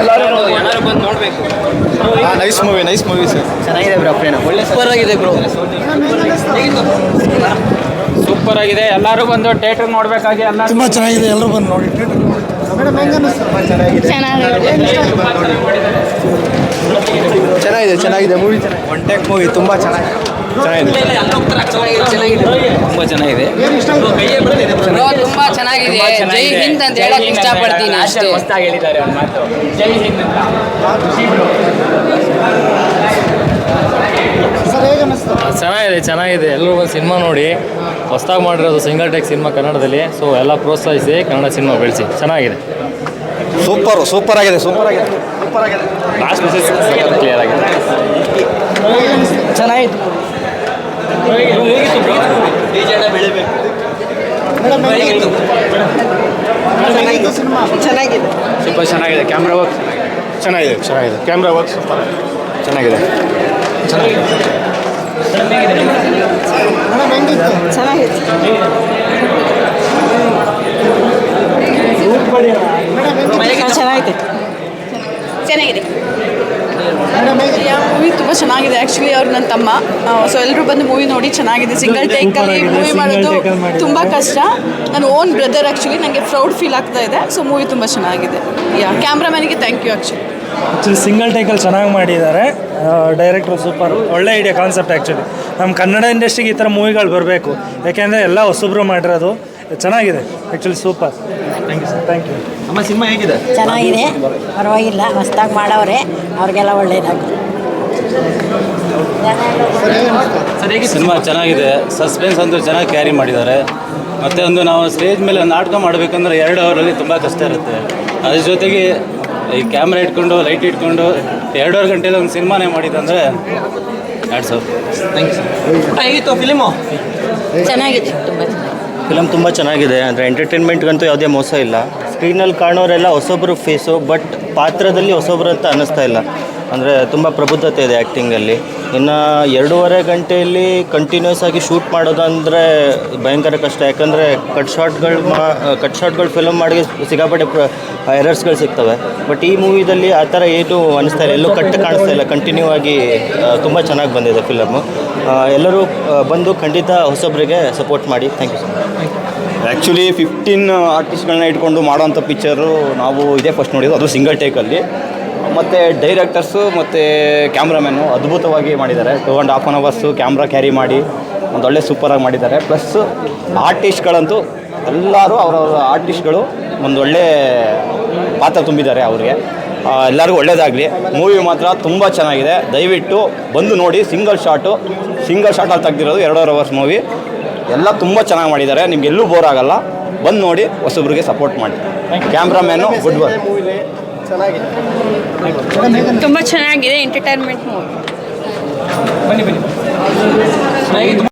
ಎಲ್ಲರೂ ಬಂದು ನೋಡಬೇಕು nice movie nice movie sir ಚೆನ್ನಾಗಿದೆ ಬ್ರೋ ಪ್ರೇಮ ಒಳ್ಳೆ ಸೂಪರ್ ಆಗಿದೆ ಬ್ರೋ. ಸೂಪರ್ ಆಗಿದೆ ಎಲ್ಲರೂ ಬಂದು ಥಿಯೇಟರ್ ನೋಡ್ಬೇಕಾಗಿ ಎಲ್ಲ ತುಂಬಾ ಚೆನ್ನಾಗಿದೆ. ಎಲ್ಲರೂ ಬಂದು ನೋಡಿ. ಚೆನ್ನಾಗಿದೆ ಚೆನ್ನಾಗಿದೆ. ಮೂವಿ ಒನ್ ಟೇಕ್ ಮೂವಿ ತುಂಬಾ ಚೆನ್ನಾಗಿದೆ. ಚೆನ್ನಾಗಿದೆ. ತುಂಬಾ ಚೆನ್ನಾಗಿದೆ. ಜೈ ಹಿಂದ್ ಅಂತ ಹೇಳಕ್ ಇಷ್ಟಪಡ್ತೀನಿ ಅಷ್ಟೇ. ಹೇಳಿದ್ದಾರೆ ಒಂದು ಮಾತು. ಜೈ ಹಿಂದ್ ಅಂತ. ಚೆನ್ನಾಗಿದೆ ಚೆನ್ನಾಗಿದೆ. ಎಲ್ಲರೂ ಒಂದು ಸಿನಿಮಾ ನೋಡಿ. ಹೊಸ್ದಾಗಿ ಮಾಡಿರೋದು ಸಿಂಗಲ್ ಟೆಕ್ ಸಿನಿಮಾ ಕನ್ನಡದಲ್ಲಿ. ಸೊ ಎಲ್ಲ ಪ್ರೋತ್ಸಾಹಿಸಿ ಕನ್ನಡ ಸಿನಿಮಾ ಬೆಳೆಸಿ. ಚೆನ್ನಾಗಿದೆ. ಸೂಪರ್ ಸೂಪರ್ ಆಗಿದೆ ಸೂಪರ್ ಆಗಿದೆ. ಸೂಪರ್ ಆಗಿದೆ. ಲಾಸ್ಟ್ ಮೆಸೇಜ್ ಕ್ಲಿಯರ್ ಆಗಿದೆ ಚೆನ್ನಾಗಿತ್ತು ಚೆನ್ನಾಗಿದೆ. ಸೂಪರ್ ಚೆನ್ನಾಗಿದೆ. ಕ್ಯಾಮ್ರಾ ವರ್ಕ್ ಚೆನ್ನಾಗಿದೆ ಚೆನ್ನಾಗಿದೆ. ಕ್ಯಾಮ್ರಾ ವರ್ಕ್ ಸೂಪರ್ ಚೆನ್ನಾಗಿದೆ. ಚೆನ್ನಾಗಿದೆ. ಚೆನ್ನಾಗಿದೆ. ಚೆನ್ನಾಗಿದೆ. ಮೂವಿ ತುಂಬ ಚೆನ್ನಾಗಿದೆ. ಆ್ಯಕ್ಚುಲಿ ಅವ್ರು ನನ್ನ ತಮ್ಮ. ಸೊ ಎಲ್ಲರೂ ಬಂದು ಮೂವಿ ನೋಡಿ ಚೆನ್ನಾಗಿದೆ. ಸಿಂಗಲ್ ಟೇಕಲ್ಲಿ ಮೂವಿ ಮಾಡೋದು ತುಂಬ ಕಷ್ಟ. ನನ್ನ ಓನ್ ಬ್ರದರ್ ಆ್ಯಕ್ಚುಲಿ ನನಗೆ ಪ್ರೌಡ್ ಫೀಲ್ ಆಗ್ತಾ ಇದೆ. ಸೊ ಮೂವಿ ತುಂಬ ಚೆನ್ನಾಗಿದೆ. Yeah ಕ್ಯಾಮ್ರಾಮನ್ಗೆ thank you actually actually single ಟೇಕಲ್ಲಿ ಚೆನ್ನಾಗಿ ಮಾಡಿದ್ದಾರೆ. ಡೈರೆಕ್ಟ್ರು ಸೂಪರ್ ಒಳ್ಳೆ ಐಡಿಯಾ ಕಾನ್ಸೆಪ್ಟ್ ಆ್ಯಕ್ಚುಲಿ ನಮ್ಮ ಕನ್ನಡ ಇಂಡಸ್ಟ್ರಿಗೆ ಈ ಥರ ಮೂವಿಗಳು ಬರಬೇಕು. ಯಾಕೆಂದರೆ ಎಲ್ಲ ಹೊಸಬ್ರು ಮಾಡಿರೋದು. ಚೆನ್ನಾಗಿದೆ. Actually super thank you sir thank you ಅಮ್ಮ ಸಿನಿಮಾ ಹೇಗಿದೆ? ಚೆನ್ನಾಗಿದೆ. ಪರವಾಗಿಲ್ಲ. ಹೊಸ್ದಾಗಿ ಮಾಡವ್ರೆ. ಅವ್ರಿಗೆಲ್ಲ ಒಳ್ಳೇದಾಗುತ್ತೆ ಸಿನಿಮಾ ಚೆನ್ನಾಗಿದೆ. ಸಸ್ಪೆನ್ಸ್ ಅಂತೂ ಚೆನ್ನಾಗಿ ಕ್ಯಾರಿ ಮಾಡಿದ್ದಾರೆ. ಮತ್ತು ಒಂದು ನಾವು ಸ್ಟೇಜ್ ಮೇಲೆ ಒಂದು ನಾಟಕ ಮಾಡಬೇಕಂದ್ರೆ ಎರಡು ಅವರಲ್ಲಿ ತುಂಬ ಕಷ್ಟ ಇರುತ್ತೆ. ಅದ್ರ ಜೊತೆಗೆ ಈ ಕ್ಯಾಮ್ರಾ ಇಟ್ಕೊಂಡು ಲೈಟ್ ಇಟ್ಕೊಂಡು ಎರಡೂವರೆ ಗಂಟೆಲಿ ಒಂದು ಸಿನಿಮಾನೇ ಮಾಡಿದ್ದಂದರೆ ಎರಡು ಸಾವಿರ ಹೇಗಿತ್ತು ಫಿಲಿಮು ಚೆನ್ನಾಗಿದೆ. ತುಂಬ ಫಿಲಮ್ ತುಂಬ ಚೆನ್ನಾಗಿದೆ. ಅಂದರೆ ಎಂಟರ್ಟೈನ್ಮೆಂಟ್ಗಂತೂ ಯಾವುದೇ ಮೋಸ ಇಲ್ಲ. ಸ್ಕ್ರೀನಲ್ಲಿ ಕಾಣೋರೆಲ್ಲ ಹೊಸೊಬ್ಬರು ಫೇಸು ಬಟ್ ಪಾತ್ರದಲ್ಲಿ ಹೊಸೊಬ್ರು ಅಂತ ಅನ್ನಿಸ್ತಾ ಇಲ್ಲ. ಅಂದರೆ ತುಂಬ ಪ್ರಬುದ್ಧತೆ ಇದೆ ಆ್ಯಕ್ಟಿಂಗಲ್ಲಿ ಇನ್ನು ಎರಡೂವರೆ ಗಂಟೆಯಲ್ಲಿ ಕಂಟಿನ್ಯೂಸ್ ಆಗಿ ಶೂಟ್ ಮಾಡೋದಂದರೆ ಭಯಂಕರ ಕಷ್ಟ. ಯಾಕಂದರೆ ಕಟ್ ಶಾಟ್ಗಳು ಮಾ ಕಟ್ ಶಾಟ್ಗಳು ಫಿಲಮ್ ಮಾಡಿ ಪ್ರ ಎರರ್ಸ್ಗಳು ಸಿಗ್ತವೆ. ಬಟ್ ಈ ಮೂವಿದಲ್ಲಿ ಆ ಥರ ಏನು ಅನ್ನಿಸ್ತಾ ಇಲ್ಲ. ಎಲ್ಲೂ ಕಟ್ ಕಾಣಿಸ್ತಾ ಇಲ್ಲ. ಕಂಟಿನ್ಯೂ ಆಗಿ ತುಂಬ ಚೆನ್ನಾಗಿ ಬಂದಿದೆ ಫಿಲಮು ಎಲ್ಲರೂ ಬಂದು ಖಂಡಿತ ಹೊಸೊಬ್ಬರಿಗೆ ಸಪೋರ್ಟ್ ಮಾಡಿ. Thank you sir actually fifteen ಆರ್ಟಿಸ್ಟ್ಗಳನ್ನ ಇಟ್ಕೊಂಡು ಮಾಡೋಂಥ ಪಿಕ್ಚರು ನಾವು ಇದೇ ಫಸ್ಟ್ ನೋಡಿದ್ದು. ಅದು ಸಿಂಗಲ್ ಟೇಕಲ್ಲಿ ಮತ್ತು ಡೈರೆಕ್ಟರ್ಸು ಮತ್ತು ಕ್ಯಾಮ್ರಾಮ್ಯಾನು ಅದ್ಭುತವಾಗಿ ಮಾಡಿದ್ದಾರೆ. Two and half an hours camera carry ಮಾಡಿ ಒಂದೊಳ್ಳೆ ಸೂಪರಾಗಿ ಮಾಡಿದ್ದಾರೆ. ಪ್ಲಸ್ ಆರ್ಟಿಸ್ಟ್ಗಳಂತೂ ಎಲ್ಲರೂ ಅವರವರ ಆರ್ಟಿಸ್ಟ್ಗಳು ಒಂದೊಳ್ಳೆ ಪಾತ್ರ ತುಂಬಿದ್ದಾರೆ ಅವ್ರಿಗೆ. ಎಲ್ಲರಿಗೂ ಒಳ್ಳೆಯದಾಗಲಿ ಮೂವಿ ಮಾತ್ರ ತುಂಬ ಚೆನ್ನಾಗಿದೆ. ದಯವಿಟ್ಟು ಬಂದು ನೋಡಿ ಸಿಂಗಲ್ ಶಾಟು ಸಿಂಗಲ್ ಶಾಟಲ್ಲಿ ತೆಗ್ದಿರೋದು ಎರಡೂವರೆ ಅವರ್ಸ್ ಮೂವಿ ಎಲ್ಲ ತುಂಬ ಚೆನ್ನಾಗಿ ಮಾಡಿದ್ದಾರೆ. ನಿಮ್ಗೆ ಎಲ್ಲೂ ಬೋರ್ ಆಗಲ್ಲ. ಬಂದು ನೋಡಿ ಹೊಸಬ್ರಿಗೆ ಸಪೋರ್ಟ್ ಮಾಡಿ. ಕ್ಯಾಮ್ರಾಮ್ಯಾನು ಗುಡ್ ವರ್ಕ್ ತುಂಬ ಚೆನ್ನಾಗಿದೆ ಎಂಟರ್ಟೈನ್ಮೆಂಟ್ ಮೂವಿ ಬನ್ನಿ ಬನ್ನಿ.